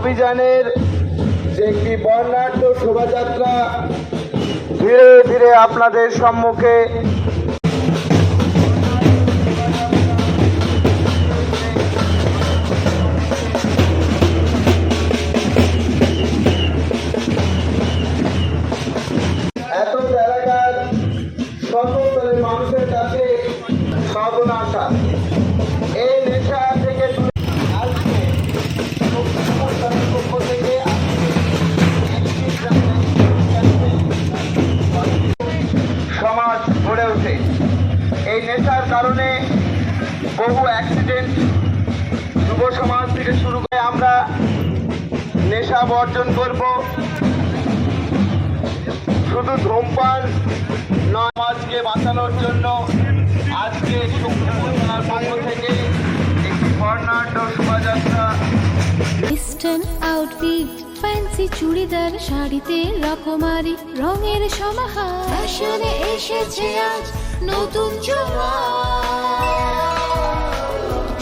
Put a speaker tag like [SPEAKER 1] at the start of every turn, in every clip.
[SPEAKER 1] অভিযানের যে একটি বর্ণাঢ্য শোভাযাত্রা ধীরে ধীরে আপনাদের সম্মুখে নেশার কারণে বহু অ্যাক্সিডেন্ট যুব সমাজ থেকে শুরু করে আমরা নেশা বর্জন করব। শুধু ধূমপান সমাজকে বাঁচানোর জন্য আজকে শক্তিপুর থানার পক্ষ থেকে একটি বর্ণাঢ্য শোভাযাত্রা।
[SPEAKER 2] ওয়েস্টার্ন আউটফিট ফ্যান্সি চুড়িদার, শাড়িতে রকমারি, রঙের সমাহার। ফ্যাশনে এসেছে আজ নতুন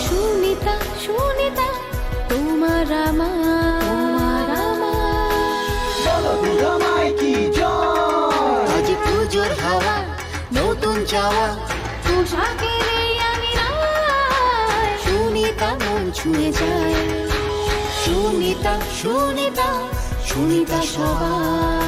[SPEAKER 2] সুনিতা সুনিতা তোমার আমার। আজ পুজোর হাওয়া নতুন চাওয়া। পোশাকের এই আমি রায়। সুনিতা মন ছুঁয়ে যায়। সুনিতা সুনিতা সুনিতা সবার।